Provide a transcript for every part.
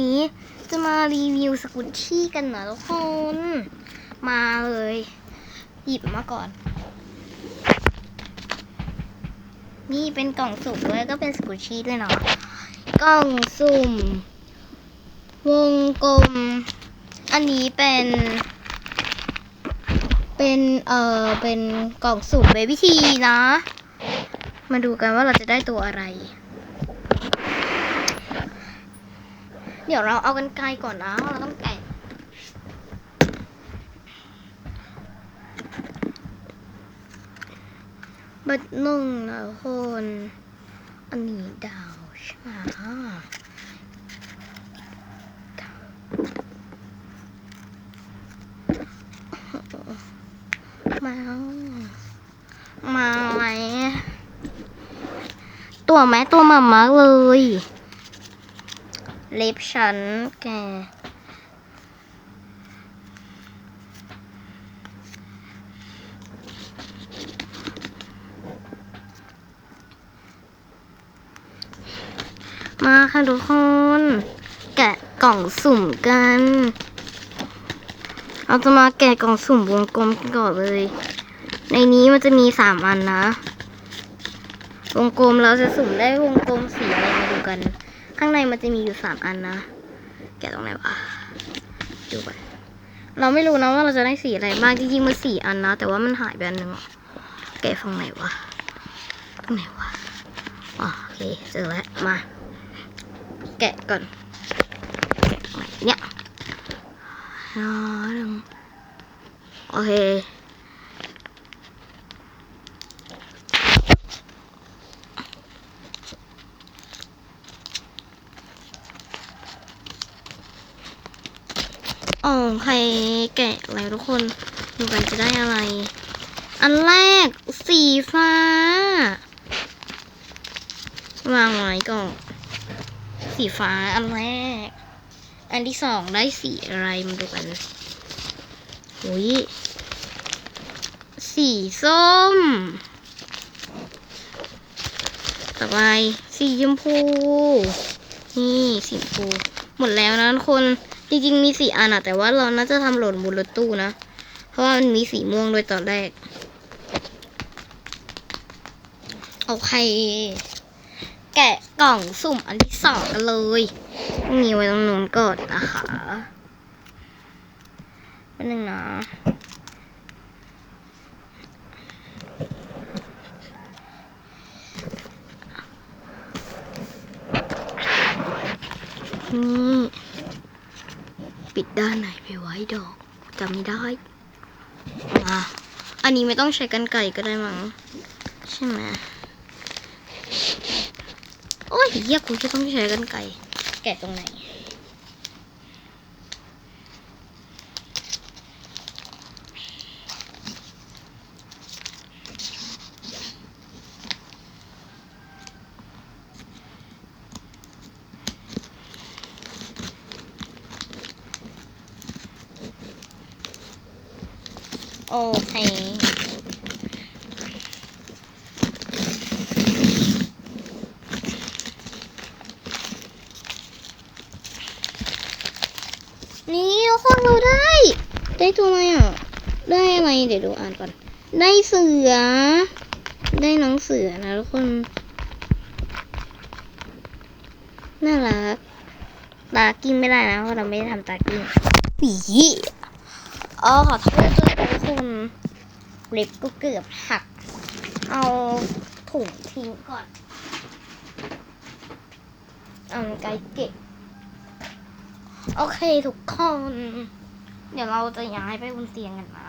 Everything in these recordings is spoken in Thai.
นี้จะมารีวิวสกุตชี่กันนะทุกคน มาเลย หยิบมาก่อน นี่เป็นกล่องสุ่มด้วยก็เป็นสกุตชี่ด้วยเนาะกล่องสุ่ม วงกลม อันนี้เป็น เป็นเอ่อเป็นกล่องสุ่มเบบี้ทีนะ มาดูกันว่าเราจะได้ตัวอะไร เดี๋ยวเราเอากันไกลก่อนนะเราต้องแกะบัดนึ่งนะคนอันนี้ดาวใช่ไหมมามาไหมตัวไหมตัวมามากเลย ล็บฉันแกมาค่ะทุกคน แกะกล่องสุ่มกัน เราจะมาแกะกล่องสุ่มวงกลมกันก่อนเลย ในนี้มันจะมีสามอันนะ วงกลมเราจะสุ่มได้วงกลมสีอะไรมาดูกัน ข้างในมันจะมีอยู่สามอันนะ แกะตรงไหนวะดูไปเราไม่รู้นะว่าเราจะได้สีอะไรบ้างจริงๆมันสี่อันนะ แต่ว่ามันหายไปอันหนึ่งอะแกะฝั่งไหนวะตรงไหนวะอ๋อโอเคเจอแล้วมา แกะก่อนแกะเนี่ยอ๋อหนึ่งโอเค โอเครแกะแล้วทุกคนดูกันจะได้อะไร อันแรกสีฟ้าวางไว้ก่อนสีฟ้าอันแรก อันที่สองได้สีอะไรมาดูกันอุ้ยสีส้ม ต่อไปสีชมพู นี่สีชมพู หมดแล้วนะทุกคน จริงๆมีสีอันอะแต่ว่าเราน่าจะทำหล่นบนรถตู้นะ เพราะว่ามันมีสีม่วงด้วยตอนแรก โอเค แกะกล่องสุ่มอันที่สองกันเลย มีไว้ตรงนู้นก่อนนะคะเป็นหนึ่งนะนี่ ปิดด้านไหนไปไว้ดอกจำไม่ได้อะอันนี้ไม่ต้องใช้กันไก่ก็ได้มั้งใช่ไหมโอ้ยเหี้ยกูจะต้องใช้กันไก่ แกะตรงไหน โอเคนี่ทุกคนเราได้ ได้ตัวอะไรอะ ได้อะไรเดี๋ยวดูอ่านก่อน ได้เสือ ได้น้องเสือนะทุกคน น่ารัก ตากิ้งไม่ได้นะเพราะเราไม่ได้ทำตากิ้งปีอ๋อขอโทษด้วยนะ ทุกคนเล็บก็เกือบหัก เอาถุงทิ้งก่อน เอาไกเก็บโอเคทุกคน เดี๋ยวเราจะย้ายไปบนเตียงกันนะ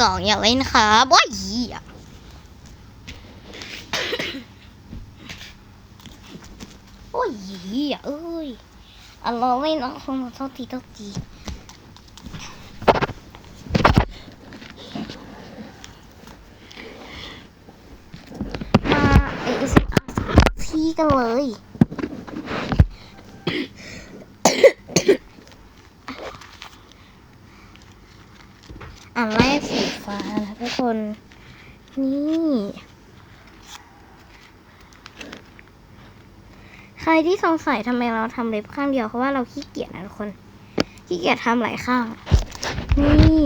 สองอย่าเล่นครับว้ายอะโอ้ยอะเอ้ย อะเราเล่นนะคงเท่าทีเท่าทีมาเอสอาที่กันเลยอันแรกสีฟ้านะทุกคน ใครที่สงสัยทำไมเราทำเล็บข้างเดียวเพราะว่าเราขี้เกียจนะทุกคนขี้เกียจทำหลายข้าง นี่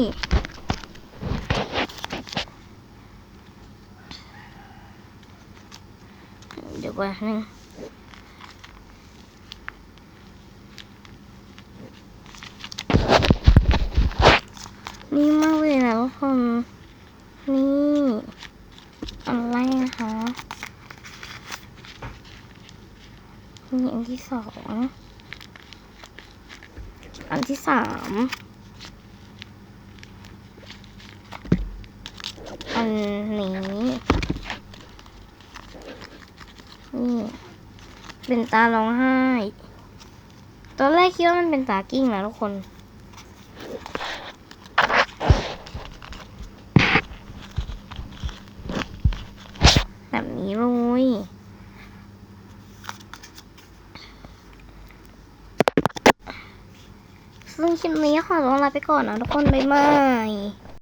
เดี๋ยวก่อนนึงนี่มากเลยนะทุกคน นี่อันแรกนะคะนี่อัน ที่สองอันที่สามอันนี้นี่เป็นตาร้องไห้ ตอนแรกคิดว่ามันเป็นตากิ้งนะทุกคนแบบนี้เลย ซึ่งคลิปนี้ขอตัวลาไปก่อนนะทุกคน บ๊ายบาย